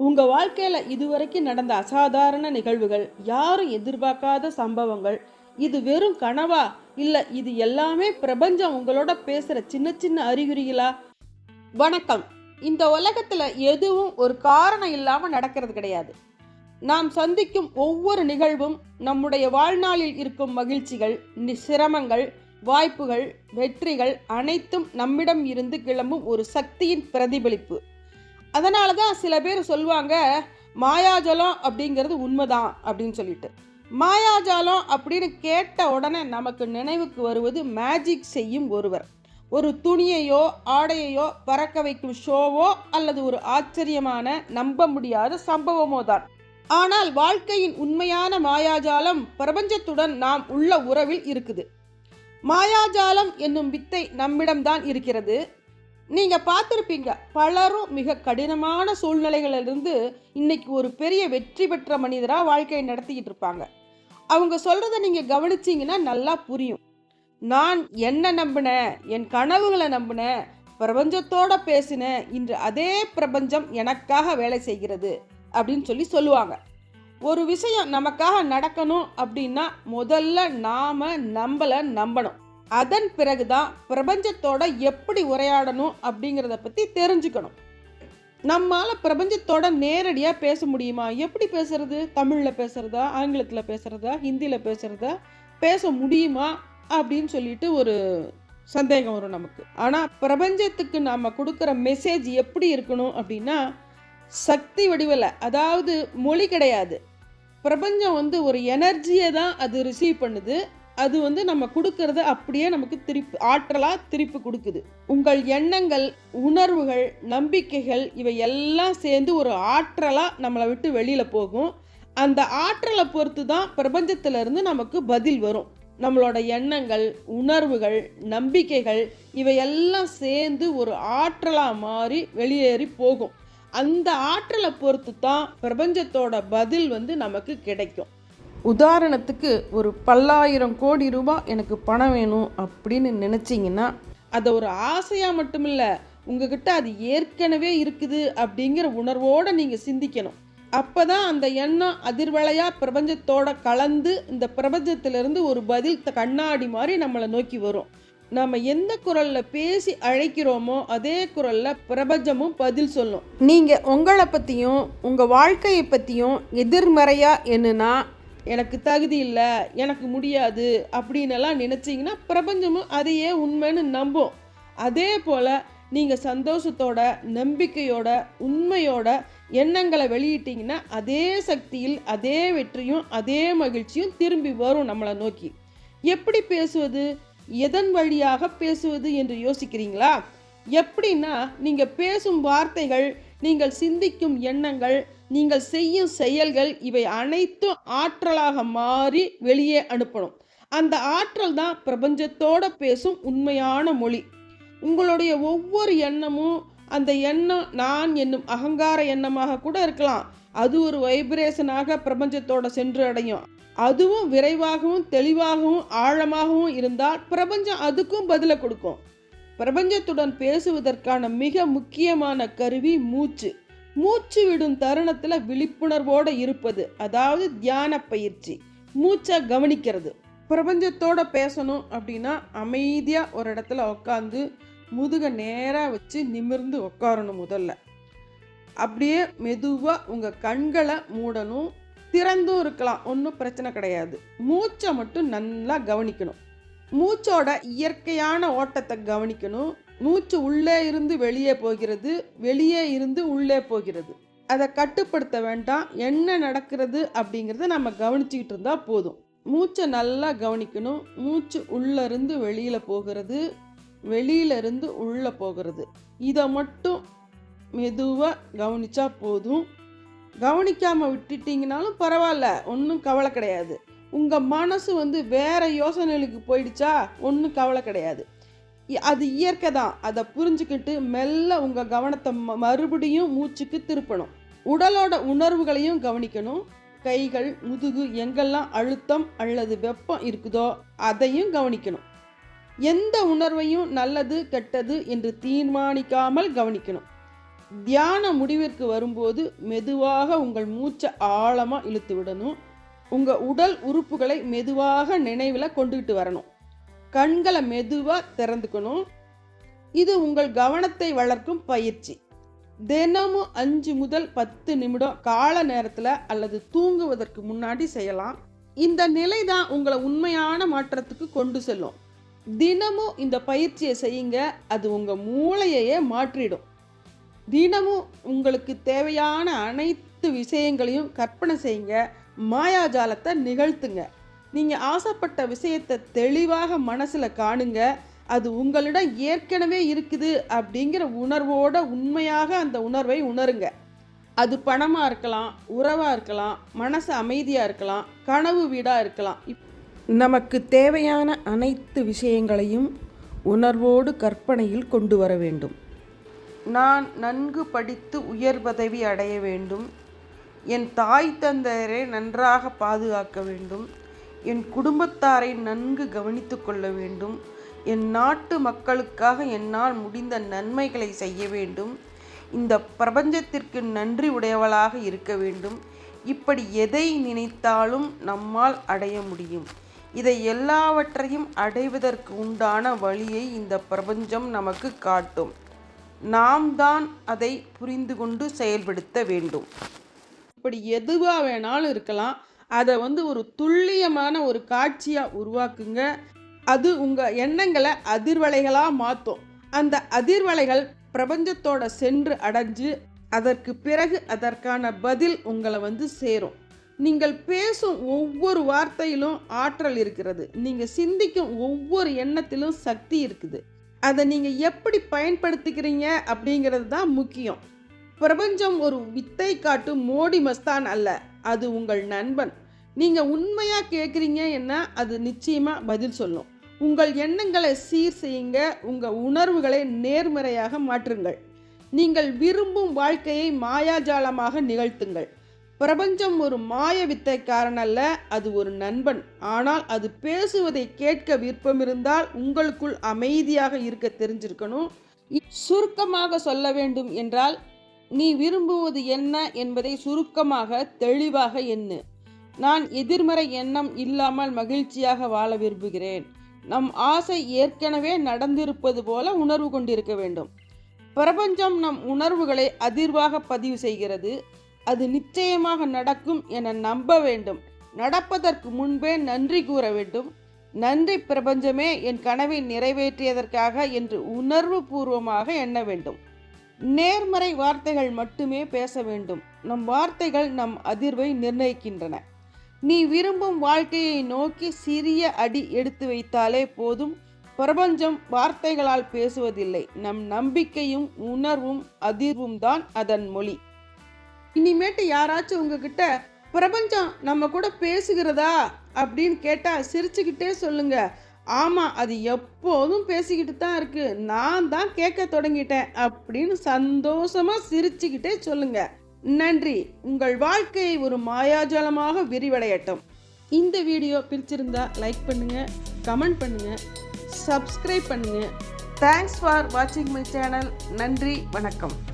உங்கள் வாழ்க்கையில் இதுவரைக்கும் நடந்த அசாதாரண நிகழ்வுகள் யாரும் எதிர்பார்க்காத சம்பவங்கள் இது வெறும் கனவா? இல்லை இது எல்லாமே பிரபஞ்சம் உங்களோட பேசுகிற சின்ன சின்ன அறிகுறிகளா? வணக்கம். இந்த உலகத்தில் எதுவும் ஒரு காரணம் இல்லாமல் நடக்கிறது கிடையாது. நாம் சந்திக்கும் ஒவ்வொரு நிகழ்வும் நம்முடைய வாழ்நாளில் இருக்கும் மகிழ்ச்சிகள் சிரமங்கள் வாய்ப்புகள் வெற்றிகள் அனைத்தும் நம்மிடம் இருந்து கிளம்பும் ஒரு சக்தியின் பிரதிபலிப்பு. அதனால தான் சில பேர் சொல்லுவாங்க மாயாஜலம் அப்படிங்கிறது உண்மைதான் அப்படின்னு சொல்லிட்டு. மாயாஜாலம் அப்படின்னு கேட்ட உடனே நமக்கு நினைவுக்கு வருவது மேஜிக் செய்யும் ஒருவர். ஒரு துணியையோ ஆடையையோ பறக்க வைக்கும் ஷோவோ அல்லது ஒரு ஆச்சரியமான நம்ப முடியாத சம்பவமோ தான். ஆனால் வாழ்க்கையின் உண்மையான மாயாஜாலம் பிரபஞ்சத்துடன் நாம் உள்ள உறவில் இருக்குது. மாயாஜாலம் என்னும் வித்தை நம்மிடம்தான் இருக்கிறது. நீங்கள் பார்த்துருப்பீங்க. பலரும் மிக கடினமான சூழ்நிலைகளிலிருந்து இன்னைக்கு ஒரு பெரிய வெற்றி பெற்ற மனிதராக வாழ்க்கையை நடத்திக்கிட்டு இருப்பாங்க. அவங்க சொல்கிறத நீங்கள் கவனிச்சீங்கன்னா நல்லா புரியும். நான் என்ன நம்பினேன்? என் கனவுகளை நம்பினேன். பிரபஞ்சத்தோட பேசினேன். இன்று அதே பிரபஞ்சம் எனக்காக வேலை செய்கிறது அப்படின்னு சொல்லி சொல்லுவாங்க. ஒரு விஷயம் நமக்காக நடக்கணும் அப்படின்னா முதல்ல நாம் நம்மளை நம்பணும். அதன் பிறகு தான் பிரபஞ்சத்தோட எப்படி உரையாடணும் அப்படிங்கிறத பற்றி தெரிஞ்சுக்கணும். நம்மால் பிரபஞ்சத்தோட நேரடியாக பேச முடியுமா? எப்படி பேசுறது? தமிழில் பேசுகிறதா ஆங்கிலத்தில் பேசுகிறதா ஹிந்தியில் பேசுகிறதா பேச முடியுமா? அப்படின்னு சொல்லிட்டு ஒரு சந்தேகம் வரும் நமக்கு. ஆனால் பிரபஞ்சத்துக்கு நாம் கொடுக்குற மெசேஜ் எப்படி இருக்கணும் அப்படின்னா சக்தி வடிவில் அதாவது மொழி கிடையாது. பிரபஞ்சம் வந்து ஒரு எனர்ஜியை தான் அது ரிசீவ் பண்ணுது. அது வந்து நம்ம கொடுக்கறத அப்படியே நமக்கு திருப்பி ஆற்றலாக திருப்பி கொடுக்குது. உங்கள் எண்ணங்கள் உணர்வுகள் நம்பிக்கைகள் இவை எல்லாம் சேர்ந்து ஒரு ஆற்றலாக நம்மளை விட்டு வெளியில் போகும். அந்த ஆற்றலை பொறுத்து தான் பிரபஞ்சத்திலிருந்து நமக்கு பதில் வரும். நம்மளோட எண்ணங்கள் உணர்வுகள் நம்பிக்கைகள் இவையெல்லாம் சேர்ந்து ஒரு ஆற்றலாக மாறி வெளியேறி போகும். அந்த ஆற்றலை பொறுத்து தான் பிரபஞ்சத்தோட பதில் வந்து நமக்கு கிடைக்கும். உதாரணத்துக்கு ஒரு பல்லாயிரம் கோடி ரூபாய் எனக்கு பணம் வேணும் அப்படின்னு நினச்சிங்கன்னா அதை ஒரு ஆசையாக மட்டும் இல்லை உங்ககிட்ட அது ஏற்கனவே இருக்குது அப்படிங்கிற உணர்வோடு நீங்கள் சிந்திக்கணும். அப்போ தான் அந்த எண்ணம் அதிர்வலையாக பிரபஞ்சத்தோட கலந்து இந்த பிரபஞ்சத்திலிருந்து ஒரு பதில் த- கண்ணாடி மாதிரி நம்மளை நோக்கி வரும். நம்ம எந்த குரலில் பேசி அழைக்கிறோமோ அதே குரலில் பிரபஞ்சமும் பதில் சொல்லும். நீங்கள் உங்களை பற்றியும் உங்கள் வாழ்க்கையை பற்றியும் எதிர்மறையாக என்னன்னா எனக்கு தகுதி இல்லை எனக்கு முடியாது அப்படின்னு எல்லாம் பிரபஞ்சமும் அதையே உண்மைன்னு நம்பும். அதே போல் நீங்கள் சந்தோஷத்தோட நம்பிக்கையோட உண்மையோட எண்ணங்களை வெளியிட்டீங்கன்னா அதே சக்தியில் அதே வெற்றியும் அதே மகிழ்ச்சியும் திரும்பி வரும் நம்மளை நோக்கி. எப்படி பேசுவது? எதன் வழியாக பேசுவது என்று யோசிக்கிறீங்களா? எப்படின்னா நீங்கள் பேசும் வார்த்தைகள் நீங்கள் சிந்திக்கும் எண்ணங்கள் நீங்கள் செய்யும் செயல்கள் இவை அனைத்தும் ஆற்றலாக மாறி வெளியே அனுப்பணும். அந்த ஆற்றல் தான் பிரபஞ்சத்தோட பேசும் உண்மையான மொழி. உங்களுடைய ஒவ்வொரு எண்ணமும் அந்த எண்ணம் நான் என்னும் அகங்கார எண்ணமாக கூட இருக்கலாம். அது ஒரு வைப்ரேஷனாக பிரபஞ்சத்தோட சென்று அடையும். அதுவும் விரைவாகவும் தெளிவாகவும் ஆழமாகவும் இருந்தால் பிரபஞ்சம் அதுக்கும் பதிலை கொடுக்கும். பிரபஞ்சத்துடன் பேசுவதற்கான மிக முக்கியமான கருவி மூச்சு. மூச்சு விடும் தருணத்தில் விழிப்புணர்வோடு இருப்பது அதாவது தியான பயிற்சி. மூச்சை கவனிக்கிறது. பிரபஞ்சத்தோட பேசணும் அப்படின்னா அமைதியாக ஒரு இடத்துல உட்காந்து முதுக நேராக வச்சு நிமிர்ந்து உட்காரணும் முதல்ல. அப்படியே மெதுவாக உங்கள் கண்களை மூடணும். திறந்தும் இருக்கலாம் ஒன்றும் பிரச்சனை கிடையாது. மூச்சை மட்டும் நல்லா கவனிக்கணும். மூச்சோட இயற்கையான ஓட்டத்தை கவனிக்கணும். மூச்சு உள்ளே இருந்து வெளியே போகிறது வெளியே இருந்து உள்ளே போகிறது. அதை கட்டுப்படுத்த வேண்டாம் என்ன நடக்கிறது அப்படிங்கிறத நம்ம கவனிச்சுக்கிட்டு இருந்தால் போதும். மூச்சை நல்லா கவனிக்கணும். மூச்சு உள்ளேருந்து இருந்து போகிறது வெளியிலிருந்து இருந்து போகிறது. இதை மட்டும் மெதுவாக கவனித்தா போதும். கவனிக்காமல் விட்டுட்டீங்கனாலும் பரவாயில்ல ஒன்றும் கவலை கிடையாது. உங்கள் மனசு வந்து வேறு யோசனைகளுக்கு போயிடுச்சா? ஒன்றும் கவலை கிடையாது. அது இயற்கை தான். அதை புரிஞ்சுக்கிட்டு மெல்ல உங்கள் கவனத்தை ம- மறுபடியும் மூச்சுக்கு திருப்பணும். உடலோட உணர்வுகளையும் கவனிக்கணும். கைகள் முதுகு எங்கெல்லாம் அழுத்தம் அல்லது வெப்பம் இருக்குதோ அதையும் கவனிக்கணும். எந்த உணர்வையும் நல்லது கெட்டது என்று தீர்மானிக்காமல் கவனிக்கணும். தியான முடிவிற்கு வரும்போது மெதுவாக உங்கள் மூச்சை ஆழமாக இழுத்து விடணும். உங்கள் உடல் உறுப்புகளை மெதுவாக நினைவில் கொண்டுகிட்டு வரணும். கண்களை மெதுவாக திறந்துக்கணும். இது உங்கள் கவனத்தை வளர்க்கும் பயிற்சி. தினமும் அஞ்சு முதல் பத்து நிமிடம் கால நேரத்தில் அல்லது தூங்குவதற்கு முன்னாடி செய்யலாம். இந்த நிலை தான் உங்களை உண்மையான மாற்றத்துக்கு கொண்டு செல்லும். தினமும் இந்த பயிற்சியை செய்யுங்க. அது உங்கள் மூளையையே மாற்றிடும். தினமும் உங்களுக்கு தேவையான அனைத்து விஷயங்களையும் கற்பனை செய்யுங்க. மாயாஜாலத்தை நிகழ்த்துங்க. நீங்கள் ஆசைப்பட்ட விஷயத்தை தெளிவாக மனசில் காணுங்க. அது உங்களிடம் ஏற்கனவே இருக்குது அப்படிங்கிற உணர்வோட உண்மையாக அந்த உணர்வை உணருங்க. அது பணமாக இருக்கலாம் உறவாக இருக்கலாம் மனசு அமைதியாக இருக்கலாம் கனவு வீடாக இருக்கலாம். இப்- நமக்கு தேவையான அனைத்து விஷயங்களையும் உணர்வோடு கற்பனையில் கொண்டு வர வேண்டும். நான் நன்கு படித்து உயர் பதவி அடைய வேண்டும். என் தாய் தந்தையரை நன்றாக பாதுகாக்க வேண்டும். என் குடும்பத்தாரை நன்கு கவனித்து கொள்ள வேண்டும். என் நாட்டு மக்களுக்காக என்னால் முடிந்த நன்மைகளை செய்ய வேண்டும். இந்த பிரபஞ்சத்திற்கு நன்றி உடையவளாக இருக்க வேண்டும். இப்படி எதை நினைத்தாலும் நம்மால் அடைய முடியும். இதை எல்லாவற்றையும் அடைவதற்கு உண்டான வழியை இந்த பிரபஞ்சம் நமக்கு காட்டும். நாம் தான் அதை புரிந்து கொண்டு செயல்படுத்த வேண்டும். இப்படி எதுவாக வேணாலும் இருக்கலாம். அதை வந்து ஒரு துல்லியமான ஒரு காட்சியாக உருவாக்குங்க. அது உங்கள் எண்ணங்களை அதிர்வலைகளாக மாற்றும் அந்த அதிர்வலைகள் பிரபஞ்சத்தோட சென்று அடைஞ்சு அதற்கு பிறகு அதற்கான பதில் உங்களை வந்து சேரும். நீங்கள் பேசும் ஒவ்வொரு வார்த்தையிலும் ஆற்றல் இருக்கிறது. நீங்கள் சிந்திக்கும் ஒவ்வொரு எண்ணத்திலும் சக்தி இருக்குது. அதை நீங்கள் எப்படி பயன்படுத்திக்கிறீங்க அப்படிங்கிறது தான் முக்கியம். பிரபஞ்சம் ஒரு வித்தை காட்டும் மோடி மஸ்தான் அல்ல. அது உங்கள் நண்பன். நீங்கள் உண்மையாக கேட்குறீங்க என்ன அது நிச்சயமாக பதில் சொல்லும். உங்கள் எண்ணங்களை சீர் செய்யுங்க உங்கள் உணர்வுகளை நேர்மறையாக மாற்றுங்கள். நீங்கள் விரும்பும் வாழ்க்கையை மாயாஜாலமாக நிகழ்த்துங்கள். பிரபஞ்சம் ஒரு மாய வித்தைக்காரன் அல்ல அது ஒரு நண்பன். ஆனால் அது பேசுவதை கேட்க விருப்பம் இருந்தால் உங்களுக்குள் அமைதியாக இருக்க தெரிஞ்சிருக்கணும். சுருக்கமாக சொல்ல வேண்டும் என்றால் நீ விரும்புவது என்ன என்பதை சுருக்கமாக தெளிவாக எண்ணு. நான் எதிர்மறை எண்ணம் இல்லாமல் மகிழ்ச்சியாக வாழ விரும்புகிறேன். நம் ஆசை ஏற்கனவே நடந்திருப்பது போல உணர்வு கொண்டிருக்க வேண்டும். பிரபஞ்சம் நம் உணர்வுகளை அதிர்வாக பதிவு செய்கிறது. அது நிச்சயமாக நடக்கும் என நம்ப வேண்டும். நடப்பதற்கு முன்பே நன்றி கூற வேண்டும். நன்றி பிரபஞ்சமே என் கனவை நிறைவேற்றியதற்காக என்று உணர்வு பூர்வமாக எண்ண வேண்டும். நேர்மறை வார்த்தைகள் மட்டுமே பேச வேண்டும். நம் வார்த்தைகள் நம் அதிர்வை நிர்ணயிக்கின்றன. நீ விரும்பும் வாழ்க்கையை நோக்கி சிறிய அடி எடுத்து வைத்தாலே போதும். பிரபஞ்சம் வார்த்தைகளால் பேசுவதில்லை. நம் நம்பிக்கையும் உணர்வும் அதிர்வும் தான் அதன் மொழி. இனிமேட்டு யாராச்சும் உங்ககிட்ட பிரபஞ்சம் நம்ம கூட பேசுகிறதா? அப்படின்னு கேட்டால் சிரிச்சுக்கிட்டே சொல்லுங்க. ஆமாம் அது எப்போதும் பேசிக்கிட்டு தான் இருக்கு. நான் தான் கேட்க தொடங்கிட்டேன். அப்படின்னு சந்தோஷமா சிரிச்சுக்கிட்டே சொல்லுங்கள் நன்றி. உங்கள் வாழ்க்கையை ஒரு மாயாஜாலமாக விரிவடையட்டும். இந்த வீடியோ பிடிச்சிருந்தா லைக் பண்ணுங்க கமெண்ட் பண்ணுங்க சப்ஸ்கிரைப் பண்ணுங்க. தேங்க்ஸ் ஃபார் வாட்சிங் மை சேனல் நன்றி வணக்கம்.